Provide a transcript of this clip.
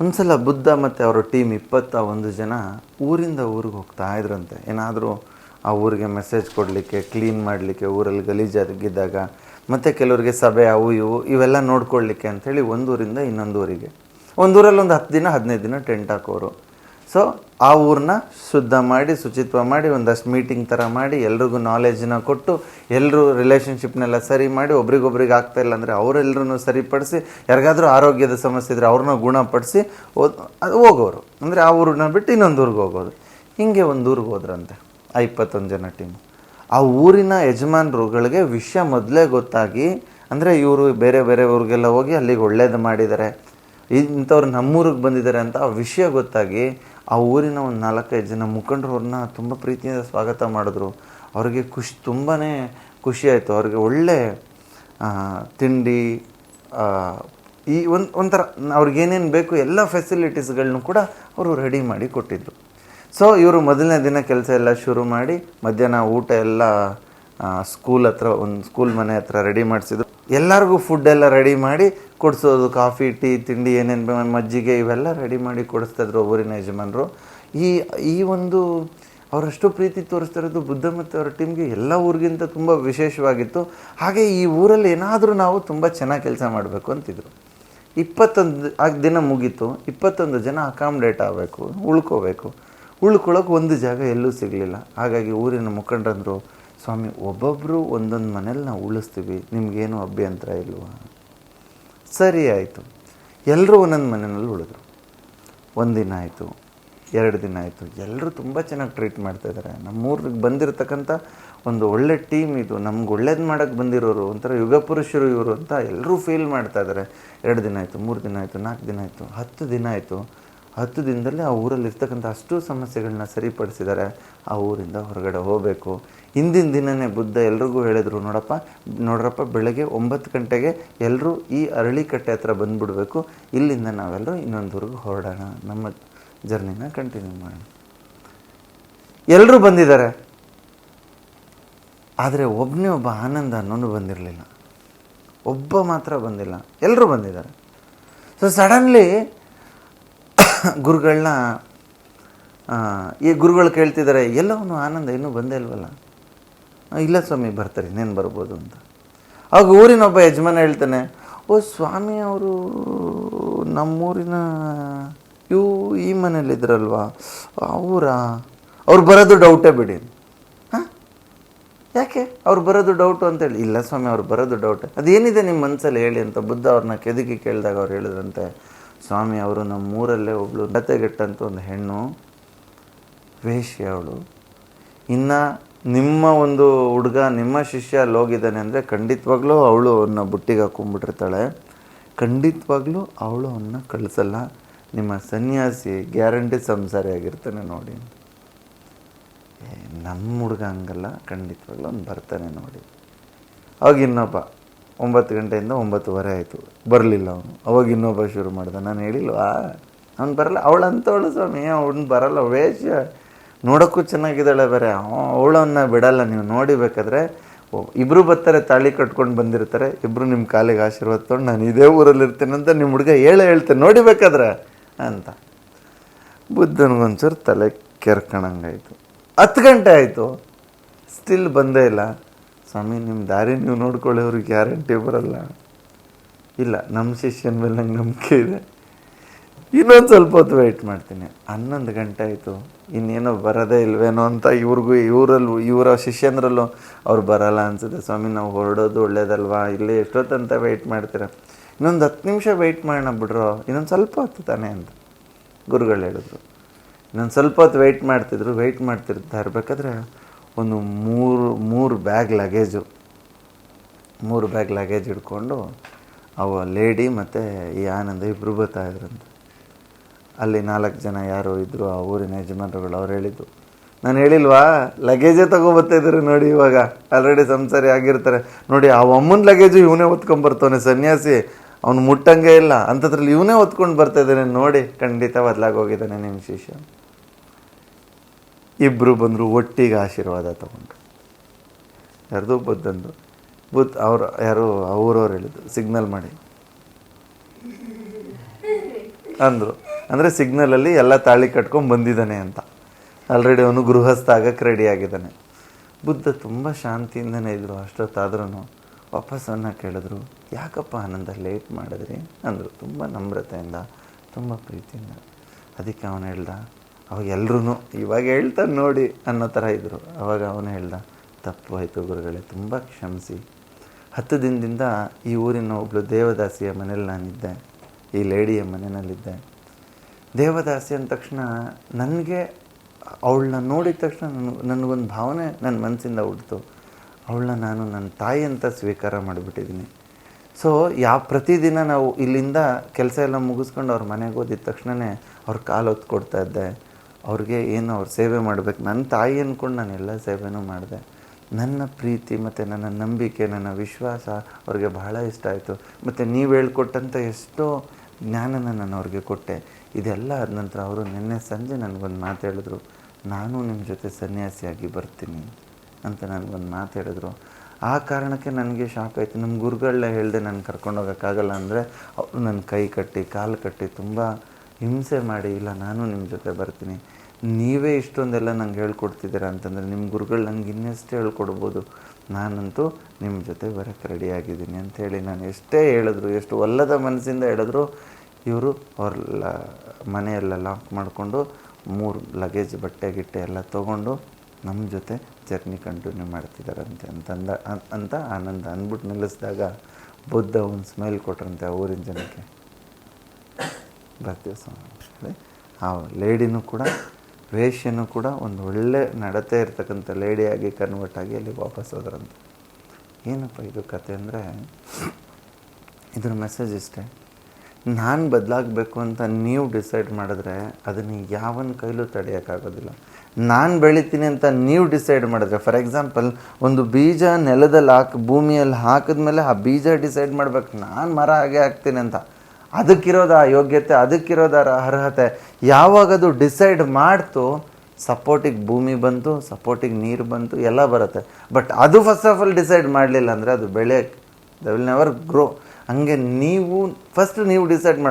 ಒಂದ್ಸಲ ಬುದ್ಧ ಮತ್ತು ಅವರ ಟೀಮ್ ಇಪ್ಪತ್ತ ಒಂದು ಜನ ಊರಿಂದ ಊರಿಗೆ ಹೋಗ್ತಾ ಇದ್ರಂತೆ. ಏನಾದರೂ ಆ ಊರಿಗೆ ಮೆಸೇಜ್ ಕೊಡಲಿಕ್ಕೆ ಕ್ಲೀನ್ ಮಾಡಲಿಕ್ಕೆ, ಊರಲ್ಲಿ ಗಲೀಜಾಗಿದ್ದಾಗ ಮತ್ತು ಕೆಲವರಿಗೆ ಸಭೆ, ಅವು ಇವು, ಇವೆಲ್ಲ ನೋಡ್ಕೊಳ್ಳಿಕ್ಕೆ ಅಂಥೇಳಿ ಒಂದು ಊರಿಂದ ಇನ್ನೊಂದು ಊರಿಗೆ ಒಂದೂರಲ್ಲಿ ಒಂದು ಹತ್ತು ದಿನ, ಹದಿನೈದು ದಿನ ಟೆಂಟ್ ಹಾಕೋರು. ಸೊ ಆ ಊರನ್ನ ಶುದ್ಧ ಮಾಡಿ, ಶುಚಿತ್ವ ಮಾಡಿ, ಒಂದಷ್ಟು ಮೀಟಿಂಗ್ ಥರ ಮಾಡಿ, ಎಲ್ರಿಗೂ ನಾಲೆಜ್ನ ಕೊಟ್ಟು ಎಲ್ಲರೂ ರಿಲೇಷನ್ಶಿಪ್ನೆಲ್ಲ ಸರಿ ಮಾಡಿ, ಒಬ್ರಿಗೊಬ್ರಿಗೆ ಆಗ್ತಾ ಇಲ್ಲ ಅಂದರೆ ಅವರೆಲ್ಲರೂ ಸರಿಪಡಿಸಿ, ಯಾರಿಗಾದರೂ ಆರೋಗ್ಯದ ಸಮಸ್ಯೆ ಇದ್ದರೆ ಅವ್ರನ್ನ ಗುಣಪಡಿಸಿ ಅದು ಹೋಗೋರು. ಅಂದರೆ ಆ ಊರನ್ನ ಬಿಟ್ಟು ಇನ್ನೊಂದು ಊರಿಗೆ ಹೋಗೋದು. ಹೀಗೆ ಒಂದು ಊರಿಗೆ ಹೋದ್ರಂತೆ, ಆ ಇಪ್ಪತ್ತೊಂದು ಜನ ಟೀಮು ಆ ಊರಿನ ಯಜಮಾನರುಗಳಿಗೆ ವಿಷಯ ಮೊದಲೇ ಗೊತ್ತಾಗಿ, ಅಂದರೆ ಇವರು ಬೇರೆ ಬೇರೆ ಊರಿಗೆಲ್ಲ ಹೋಗಿ ಅಲ್ಲಿಗೆ ಒಳ್ಳೇದು ಮಾಡಿದ್ದಾರೆ ಇಂಥವ್ರು ನಮ್ಮೂರಿಗೆ ಬಂದಿದ್ದಾರೆ ಅಂತ ಆ ವಿಷಯ ಗೊತ್ತಾಗಿ ಆ ಊರಿನ ಒಂದು ನಾಲ್ಕೈದು ಜನ ಮುಖಂಡರು ಅವ್ರನ್ನ ತುಂಬ ಪ್ರೀತಿಯಿಂದ ಸ್ವಾಗತ ಮಾಡಿದ್ರು. ಅವ್ರಿಗೆ ಖುಷಿ ತುಂಬಾ ಖುಷಿಯಾಯಿತು ಅವ್ರಿಗೆ ಒಳ್ಳೆ ತಿಂಡಿ ಈ ಒಂದು, ಒಂಥರ ಅವ್ರಿಗೇನೇನು ಬೇಕು ಎಲ್ಲ ಫೆಸಿಲಿಟೀಸ್ಗಳನ್ನೂ ಕೂಡ ಅವರು ರೆಡಿ ಮಾಡಿ ಕೊಟ್ಟಿದ್ದರು ಸೊ ಇವರು ಮೊದಲನೇ ದಿನ ಕೆಲಸ ಎಲ್ಲ ಶುರು ಮಾಡಿ ಮಧ್ಯಾಹ್ನ ಊಟ ಎಲ್ಲ ಸ್ಕೂಲ್ ಹತ್ರ, ಒಂದು ಸ್ಕೂಲ್ ಮನೆ ಹತ್ರ ರೆಡಿ ಮಾಡಿಸಿದ್ರು. ಎಲ್ಲರಿಗೂ ಫುಡ್ ಎಲ್ಲ ರೆಡಿ ಮಾಡಿ ಕೊಡಿಸೋದು ಕಾಫಿ ಟೀ ತಿಂಡಿ, ಏನೇನು ಮಜ್ಜಿಗೆ ಇವೆಲ್ಲ ರೆಡಿ ಮಾಡಿ ಕೊಡಿಸ್ತಾಯಿದ್ರು ಊರಿನ ಯಜಮಾನರು. ಈ ಈ ಒಂದು ಅವರಷ್ಟು ಪ್ರೀತಿ ತೋರಿಸ್ತಾ ಇರೋದು ಬುದ್ಧ ಮತ್ತು ಅವರ ಟೀಮ್ಗೆ ಎಲ್ಲ ಊರಿಗಿಂತ ತುಂಬ ವಿಶೇಷವಾಗಿತ್ತು. ಹಾಗೆ ಈ ಊರಲ್ಲಿ ಏನಾದರೂ ನಾವು ತುಂಬ ಚೆನ್ನಾಗಿ ಕೆಲಸ ಮಾಡಬೇಕು ಅಂತಿದ್ರು. ಇಪ್ಪತ್ತೊಂದು ಆ ದಿನ ಮುಗೀತು, ಇಪ್ಪತ್ತೊಂದು ಜನ ಅಕಾಮಡೇಟ್ ಆಗಬೇಕು, ಉಳ್ಕೋಬೇಕು. ಉಳ್ಕೊಳ್ಳೋಕೆ ಒಂದು ಜಾಗ ಎಲ್ಲೂ ಸಿಗಲಿಲ್ಲ. ಹಾಗಾಗಿ ಊರಿನ ಮುಖಂಡರಂದರು ಸ್ವಾಮಿ ಒಬ್ಬೊಬ್ಬರು ಒಂದೊಂದು ಮನೇಲಿ ನಾವು ಉಳಿಸ್ತೀವಿ, ನಿಮಗೇನು ಅಭ್ಯಂತರ ಇಲ್ವಾ? ಸರಿ ಆಯಿತು. ಎಲ್ಲರೂ ಒಂದೊಂದು ಮನೆಯಲ್ಲಿ ಉಳಿದ್ರು. ಒಂದು ದಿನ ಆಯಿತು, ಎರಡು ದಿನ ಆಯಿತು ಎಲ್ಲರೂ ತುಂಬ ಚೆನ್ನಾಗಿ ಟ್ರೀಟ್ ಮಾಡ್ತಾಯಿದ್ದಾರೆ ನಮ್ಮೂರಿಗೆ ಬಂದಿರತಕ್ಕಂಥ ಒಂದು ಒಳ್ಳೆ ಟೀಮ್ ಇದು. ನಮ್ಗೆ ಒಳ್ಳೇದು ಮಾಡೋಕ್ಕೆ ಬಂದಿರೋರು, ಒಂಥರ ಯುಗ ಪುರುಷರು ಇವರು ಅಂತ ಎಲ್ಲರೂ ಫೀಲ್ ಮಾಡ್ತಾ ಇದ್ದಾರೆ ಎರಡು ದಿನ ಆಯಿತು, ಮೂರು ದಿನ ಆಯಿತು, ನಾಲ್ಕು ದಿನ ಆಯಿತು, ಹತ್ತು ದಿನ ಆಯಿತು. ಹತ್ತು ದಿನದಲ್ಲಿ ಆ ಊರಲ್ಲಿ ಇರ್ತಕ್ಕಂಥ ಅಷ್ಟು ಸಮಸ್ಯೆಗಳನ್ನ ಸರಿಪಡಿಸಿದ್ದಾರೆ. ಆ ಊರಿಂದ ಹೊರಗಡೆ ಹೋಗಬೇಕು. ಹಿಂದಿನ ದಿನವೇ ಬುದ್ಧ ಎಲ್ರಿಗೂ ಹೇಳಿದ್ರು, ನೋಡಪ್ಪ, ನೋಡ್ರಪ್ಪ, ಬೆಳಗ್ಗೆ ಒಂಬತ್ತು ಗಂಟೆಗೆ ಎಲ್ಲರೂ ಈ ಅರಳಿಕಟ್ಟೆ ಹತ್ರ ಬಂದುಬಿಡಬೇಕು. ಇಲ್ಲಿಂದ ನಾವೆಲ್ಲರೂ ಇನ್ನೊಂದು ಊರಿಗೆ ಹೊರಡೋಣ. ನಮ್ಮ ಜರ್ನಿನ ಕಂಟಿನ್ಯೂ ಮಾಡೋಣ. ಎಲ್ಲರೂ ಬಂದಿದ್ದಾರೆ. ಆದರೆ ಒಬ್ಬನೇ ಒಬ್ಬ ಆನಂದ ಅನ್ನೋನು ಬಂದಿರಲಿಲ್ಲ. ಒಬ್ಬ ಮಾತ್ರ ಬಂದಿಲ್ಲ. ಎಲ್ಲರೂ ಬಂದಿದ್ದಾರೆ. ಸೊ ಸಡನ್ಲಿ ಗುರುಗಳನ್ನ ಈ ಗುರುಗಳು ಕೇಳ್ತಿದ್ದಾರೆ, ಎಲ್ಲವನ್ನು ಆನಂದ ಇನ್ನೂ ಬಂದೇ ಇಲ್ವಲ್ಲ? ಇಲ್ಲ ಸ್ವಾಮಿ, ಬರ್ತಾರೆ, ಇನ್ನೇನು ಬರ್ಬೋದು ಅಂತ. ಆಗ ಊರಿನ ಒಬ್ಬ ಯಜಮಾನ ಹೇಳ್ತಾನೆ, ಓ ಸ್ವಾಮಿ ಅವರು ನಮ್ಮೂರಿನ ಇವು ಈ ಮನೇಲಿದ್ರಲ್ವಾ ಅವರಾ? ಅವ್ರು ಬರೋದು ಡೌಟೇ ಬಿಡಿ. ಹಾಂ? ಯಾಕೆ? ಅವ್ರು ಬರೋದು ಡೌಟು ಅಂತೇಳಿ. ಇಲ್ಲ ಸ್ವಾಮಿ, ಅವ್ರು ಬರೋದು ಡೌಟ್ ಅದೇನಿದೆ ನಿಮ್ಮ ಮನಸ್ಸಲ್ಲಿ ಹೇಳಿ ಅಂತ ಬುದ್ಧ ಅವ್ರನ್ನ ಕೆದಕಿ ಕೇಳಿದಾಗ ಅವ್ರು ಹೇಳಿದ್ರಂತೆ ಸ್ವಾಮಿ ಅವರು ನಮ್ಮೂರಲ್ಲೇ ಒಬ್ಬಳು ಒಬ್ಳು ನತೆಗೆಟ್ಟಂತ ಒಂದು ಹೆಣ್ಣು, ವೇಶ್ಯ ಅವಳು. ಇನ್ನು ನಿಮ್ಮ ಒಂದು ಹುಡುಗ, ನಿಮ್ಮ ಶಿಷ್ಯ ಅಲ್ಲಿ ಹೋಗಿದ್ದಾನೆ ಅಂದರೆ ಖಂಡಿತವಾಗ್ಲೂ ಅವಳು ಅವನ್ನ ಬುಟ್ಟಿಗೆ ಹಾಕೊಂಡ್ಬಿಟ್ಟಿರ್ತಾಳೆ. ಖಂಡಿತವಾಗ್ಲೂ ಅವಳು ಅವನ್ನ ಕಳಿಸಲ್ಲ. ನಿಮ್ಮ ಸನ್ಯಾಸಿ ಗ್ಯಾರಂಟಿ ಸಂಸಾರಿ ಆಗಿರ್ತಾನೆ ನೋಡಿ. ನಮ್ಮ ಹುಡುಗ ಹಂಗಲ್ಲ. ಖಂಡಿತವಾಗ್ಲೂ ಅವ್ನು ಬರ್ತಾನೆ ನೋಡಿ. ಅವಾಗ ಇನ್ನೊಬ್ಬ. ಒಂಬತ್ತು ಗಂಟೆಯಿಂದ ಒಂಬತ್ತುವರೆ ಆಯಿತು. ಬರಲಿಲ್ಲ ಅವನು. ಅವಾಗ ಇನ್ನೊಬ್ಬ ಶುರು ಮಾಡ್ದೆ. ನಾನು ಹೇಳಿಲ್ವಾ? ಅವ್ನು ಬರಲ್ಲ. ಅವಳು ಅಂತವಳು ಸ್ವಾಮಿ. ಅವ್ನು ಬರಲ್ಲ. ವೇಷ ನೋಡೋಕ್ಕೂ ಚೆನ್ನಾಗಿದ್ದಾಳೆ ಬೇರೆ. ಅವಳನ್ನ ಬಿಡಲ್ಲ. ನೀವು ನೋಡಿಬೇಕಾದ್ರೆ ಇಬ್ಬರು ಬರ್ತಾರೆ, ತಾಳಿ ಕಟ್ಕೊಂಡು ಬಂದಿರ್ತಾರೆ. ಇಬ್ಬರು ನಿಮ್ಮ ಕಾಲಿಗೆ ಆಶೀರ್ವಾದ ತೊಗೊಂಡು ನಾನು ಇದೇ ಊರಲ್ಲಿ ಇರ್ತೀನಿ ಅಂತ ನಿಮ್ಮ ಹುಡುಗ ಹೇಳೇ ಹೇಳ್ತೇನೆ ನೋಡಿಬೇಕಾದ್ರೆ ಅಂತ. ಬುದ್ಧನಿಗೊಂಚೂರು ತಲೆ ಕೆರ್ಕಣಂಗಾಯಿತು. ಹತ್ತು ಗಂಟೆ ಆಯಿತು. ಸ್ಟಿಲ್ ಬಂದೇ ಇಲ್ಲ. ಸ್ವಾಮಿ ನಿಮ್ಮ ದಾರಿ ನೀವು ನೋಡ್ಕೊಳ್ಳಿ ಅವ್ರಿಗೆ ಗ್ಯಾರಂಟಿ ಬರಲ್ಲ. ಇಲ್ಲ ನಮ್ಮ ಶಿಷ್ಯನ ಮೇಲೆ ನಂಗೆ ನಂಬಿಕೆ ಇದೆ. ಇನ್ನೊಂದು ಸ್ವಲ್ಪ ಹೊತ್ತು ವೆಯ್ಟ್ ಮಾಡ್ತೀನಿ. ಹನ್ನೊಂದು ಗಂಟೆ ಆಯಿತು. ಇನ್ನೇನೋ ಬರೋದೇ ಇಲ್ವೇನೋ ಅಂತ ಇವ್ರಿಗೂ, ಇವರಲ್ಲೂ, ಇವರ ಶಿಷ್ಯನರಲ್ಲೂ ಅವ್ರು ಬರಲ್ಲ ಅನಿಸುತ್ತೆ. ಸ್ವಾಮಿ, ನಾವು ಹೊರಡೋದು ಒಳ್ಳೇದಲ್ವಾ? ಇಲ್ಲಿ ಎಷ್ಟೊತ್ತಂತ ವೆಯ್ಟ್ ಮಾಡ್ತೀರ? ಇನ್ನೊಂದು ಹತ್ತು ನಿಮಿಷ ವೆಯ್ಟ್ ಮಾಡೋಣ ಬಿಡ್ರೋ? ಇನ್ನೊಂದು ಸ್ವಲ್ಪ ಹೊತ್ತು ತಾನೇ ಅಂತ ಗುರುಗಳು ಹೇಳಿದ್ರು. ಇನ್ನೊಂದು ಸ್ವಲ್ಪ ಹೊತ್ತು ವೆಯ್ಟ್ ಮಾಡ್ತಿದ್ರು. ವೆಯ್ಟ್ ಮಾಡ್ತಿರ್ತಾ ಇರಬೇಕಾದ್ರೆ ಒಂದು ಮೂರು ಮೂರು ಬ್ಯಾಗ್ ಲಗೇಜು. ಮೂರು ಬ್ಯಾಗ್ ಲಗೇಜ್ ಹಿಡ್ಕೊಂಡು ಅವ ಲೇಡಿ ಮತ್ತು ಈ ಆನಂದ ಇಬ್ಬರು ಬರ್ತಾಯಿದ್ರಂತೆ ಅಲ್ಲಿ ನಾಲ್ಕು ಜನ ಯಾರು ಇದ್ದರು ಆ ಊರಿನ ಯಜಮಾನರುಗಳು ಅವ್ರು ಹೇಳಿದ್ದು ನಾನು ಹೇಳಿಲ್ವಾ? ಲಗೇಜೇ ತಗೊಬರ್ತಾ ಇದ್ದಾರೆ ನೋಡಿ ಇವಾಗ. ಆಲ್ರೆಡಿ ಸಂಸಾರಿ ಆಗಿರ್ತಾರೆ. ನೋಡಿ, ಆ ಅಮ್ಮನ ಲಗೇಜು ಇವನೇ ಹೊತ್ಕೊಂಬರ್ತಾನೆ ಸನ್ಯಾಸಿ. ಅವ್ನು ಮುಟ್ಟಂಗೆ ಇಲ್ಲ. ಅಂಥದ್ರಲ್ಲಿ ಇವನೇ ಹೊತ್ಕೊಂಡು ಬರ್ತಾಯಿದ್ದಾನೆ ನೋಡಿ. ಖಂಡಿತ ಬದಲಾಗೋಗಿದ್ದಾನೆ ನಿಮ್ಮ ಶಿಷ್ಯ. ಇಬ್ಬರು ಬಂದರು, ಒಟ್ಟಿಗೆ ಆಶೀರ್ವಾದ ತಗೊಂಡ್ರು. ಯಾರ್ದು ಬುದ್ಧಂದು ಬುದ್ಧ ಅವರು, ಯಾರು ಅವ್ರವ್ರು ಹೇಳಿದ್ರು, ಸಿಗ್ನಲ್ ಮಾಡಿ. ಅಂದರು. ಅಂದರೆ ಸಿಗ್ನಲಲ್ಲಿ ಎಲ್ಲ ತಾಳಿ ಕಟ್ಕೊಂಡು ಬಂದಿದ್ದಾನೆ ಅಂತ. ಆಲ್ರೆಡಿ ಅವನು ಗೃಹಸ್ಥ ಆಗಕ್ಕೆ ರೆಡಿ ಆಗಿದ್ದಾನೆ. ಬುದ್ಧ ತುಂಬ ಶಾಂತಿಯಿಂದನೇ ಇದ್ದರು ಅಷ್ಟೊತ್ತಾದ್ರೂ ವಾಪಸ್ಸನ್ನು ಕೇಳಿದ್ರು, ಯಾಕಪ್ಪ ಆನಂದ ಲೇಟ್ ಮಾಡಿದ್ರಿ? ಅಂದರು. ತುಂಬ ನಮ್ರತೆಯಿಂದ, ತುಂಬ ಪ್ರೀತಿಯಿಂದ. ಅದಕ್ಕೆ ಅವನು ಹೇಳ್ದ ಅವಾಗ ಎಲ್ಲರೂ ಇವಾಗ ಹೇಳ್ತಾನೆ ನೋಡಿ ಅನ್ನೋ ಥರ ಇದ್ದರು ಅವಾಗ ಅವನು ಹೇಳ್ದ ತಪ್ಪು ಆಯಿತು ಗುರುಗಳೇ, ತುಂಬ ಕ್ಷಮಿಸಿ. ಹತ್ತು ದಿನದಿಂದ ಈ ಊರಿನ ಒಬ್ಬಳು ದೇವದಾಸಿಯ ಮನೇಲಿ ನಾನಿದ್ದೆ, ಈ ಲೇಡಿಯ ಮನೆಯಲ್ಲಿದ್ದೆ. ದೇವದಾಸಿ ಅಂದ ತಕ್ಷಣ ನನಗೆ, ಅವಳನ್ನ ನೋಡಿದ ತಕ್ಷಣ ನನಗೆ ನನಗೊಂದು ಭಾವನೆ ನನ್ನ ಮನಸ್ಸಿಂದ ಹುಡ್ತು ಅವಳನ್ನ ನಾನು ನನ್ನ ತಾಯಿ ಅಂತ ಸ್ವೀಕಾರ ಮಾಡಿಬಿಟ್ಟಿದ್ದೀನಿ ಸೊ ಯಾವ ಪ್ರತಿದಿನ ನಾವು ಇಲ್ಲಿಂದ ಕೆಲಸ ಎಲ್ಲ ಮುಗಿಸ್ಕೊಂಡು ಅವ್ರ ಮನೆಗೆ ಓದಿದ ತಕ್ಷಣವೇ ಅವ್ರ ಕಾಲು ಹೊತ್ತು ಕೊಡ್ತಾ ಇದ್ದೆ. ಅವ್ರಿಗೆ ಏನು ಅವ್ರ ಸೇವೆ ಮಾಡಬೇಕು. ನನ್ನ ತಾಯಿ ಅಂದ್ಕೊಂಡು ನಾನು ಎಲ್ಲ ಸೇವೆನೂ ಮಾಡಿದೆ. ನನ್ನ ಪ್ರೀತಿ ಮತ್ತು ನನ್ನ ನಂಬಿಕೆ, ನನ್ನ ವಿಶ್ವಾಸ ಅವ್ರಿಗೆ ಬಹಳ ಇಷ್ಟ ಆಯಿತು. ಮತ್ತು ನೀವು ಹೇಳ್ಕೊಟ್ಟಂಥ ಎಷ್ಟೋ ಜ್ಞಾನನ ನಾನು ಅವ್ರಿಗೆ ಕೊಟ್ಟೆ. ಇದೆಲ್ಲ ಆದ ನಂತರ ಅವರು ನಿನ್ನೆ ಸಂಜೆ ನನಗೊಂದು ಮಾತು ಹೇಳಿದ್ರು. ನಾನು ನಿಮ್ಮ ಜೊತೆ ಸನ್ಯಾಸಿಯಾಗಿ ಬರ್ತೀನಿ ಅಂತ ನನಗೊಂದು ಮಾತು ಹೇಳಿದ್ರು. ಆ ಕಾರಣಕ್ಕೆ ನನಗೆ ಶಾಕ್ ಆಯಿತು. ನಮ್ಮ ಗುರುಗಳನ್ನ ಹೇಳಿದೆ ನಾನು ಕರ್ಕೊಂಡೋಗೋಕ್ಕಾಗಲ್ಲ ಅಂದರೆ ಅವರು ನನ್ನ ಕೈ ಕಟ್ಟಿ, ಕಾಲು ಕಟ್ಟಿ ತುಂಬ ಹಿಂಸೆ ಮಾಡಿ, ಇಲ್ಲ, ನಾನು ನಿಮ್ಮ ಜೊತೆ ಬರ್ತೀನಿ. ನೀವೇ ಇಷ್ಟೊಂದೆಲ್ಲ ನಂಗೆ ಹೇಳ್ಕೊಡ್ತಿದ್ದೀರಾ ಅಂತಂದರೆ ನಿಮ್ಮ ಗುರುಗಳು ನಂಗೆ ಇನ್ನೆಷ್ಟು ಹೇಳ್ಕೊಡ್ಬೋದು. ನಾನಂತೂ ನಿಮ್ಮ ಜೊತೆ ಬರೋಕ್ಕೆ ರೆಡಿಯಾಗಿದ್ದೀನಿ ಅಂಥೇಳಿ ನಾನು ಎಷ್ಟೇ ಹೇಳಿದ್ರು, ಎಷ್ಟು ಒಲ್ಲದ ಮನಸ್ಸಿಂದ ಹೇಳಿದ್ರು, ಇವರು ಅವ್ರ ಮನೆಯೆಲ್ಲ ಲಾಕ್ ಮಾಡಿಕೊಂಡು ಮೂರು ಲಗೇಜ್ ಬಟ್ಟೆ, ಗಿಟ್ಟೆ ಎಲ್ಲ ತೊಗೊಂಡು ನಮ್ಮ ಜೊತೆ ಜರ್ನಿ ಕಂಟಿನ್ಯೂ ಮಾಡ್ತಿದ್ದಾರಂತೆ ಅಂತಂದ, ಅಂತ ಆನಂದ ಅಂದ್ಬಿಟ್ಟು ನಿಲ್ಲಿಸಿದಾಗ ಬುದ್ಧ ಒಂದು ಸ್ಮೈಲ್ ಕೊಟ್ರಂತೆ ಆ ಊರಿನ ಜನಕ್ಕೆ. ಬರ್ತೀವಿ ಸ್ವಾಮಿ ಆ ಲೇಡಿನೂ ಕೂಡ, ವೇಷ್ಯನೂ ಕೂಡ ಒಂದು ಒಳ್ಳೆ ನಡತೆ ಇರ್ತಕ್ಕಂಥ ಲೇಡಿಯಾಗಿ ಕನ್ವರ್ಟ್ ಆಗಿ ಅಲ್ಲಿ ವಾಪಸ್ ಹೋದ್ರಂತೆ. ಏನಪ್ಪ ಇದು ಕತೆ ಅಂದರೆ, ಇದ್ರ ಮೆಸೇಜ್ ಇಷ್ಟೇ. ನಾನು ಬದಲಾಗಬೇಕು ಅಂತ ನೀವು ಡಿಸೈಡ್ ಮಾಡಿದ್ರೆ ಅದನ್ನು ಯಾವನ ಕೈಲೂ ತಡೆಯೋಕ್ಕಾಗೋದಿಲ್ಲ. ನಾನು ಬೆಳಿತೀನಿ ಅಂತ ನೀವು ಡಿಸೈಡ್ ಮಾಡಿದ್ರೆ ಫಾರ್ ಎಕ್ಸಾಂಪಲ್ ಒಂದು ಬೀಜ ನೆಲದಲ್ಲಿ ಹಾಕಿ, ಭೂಮಿಯಲ್ಲಿ ಹಾಕಿದ್ಮೇಲೆ ಆ ಬೀಜ ಡಿಸೈಡ್ ಮಾಡ್ಬೇಕು, ನಾನು ಮರ ಹಾಗೆ ಹಾಕ್ತೀನಿ ಅಂತ. ಅದಕ್ಕಿರೋದು ಆ ಯೋಗ್ಯತೆ, ಅದಕ್ಕಿರೋದು ಆ ಅರ್ಹತೆ. ಯಾವಾಗ ಅದು ಡಿಸೈಡ್ ಮಾಡ್ತು ಸಪೋರ್ಟಿಗೆ ಭೂಮಿ ಬಂತು ಸಪೋರ್ಟಿಗೆ ನೀರು ಬಂತು, ಎಲ್ಲ ಬರುತ್ತೆ. ಬಟ್ ಅದು ಫಸ್ಟ್ ಆಫ್ ಆಲ್ ಡಿಸೈಡ್ ಮಾಡಲಿಲ್ಲ ಅಂದರೆ ಅದು ಬೆಳೆ ದ ವಿಲ್ ನೆವರ್ ಗ್ರೋ ಹಂಗೆ ನೀವು ಫಸ್ಟ್ ನೀವು ಡಿಸೈಡ್ ಮಾಡಿ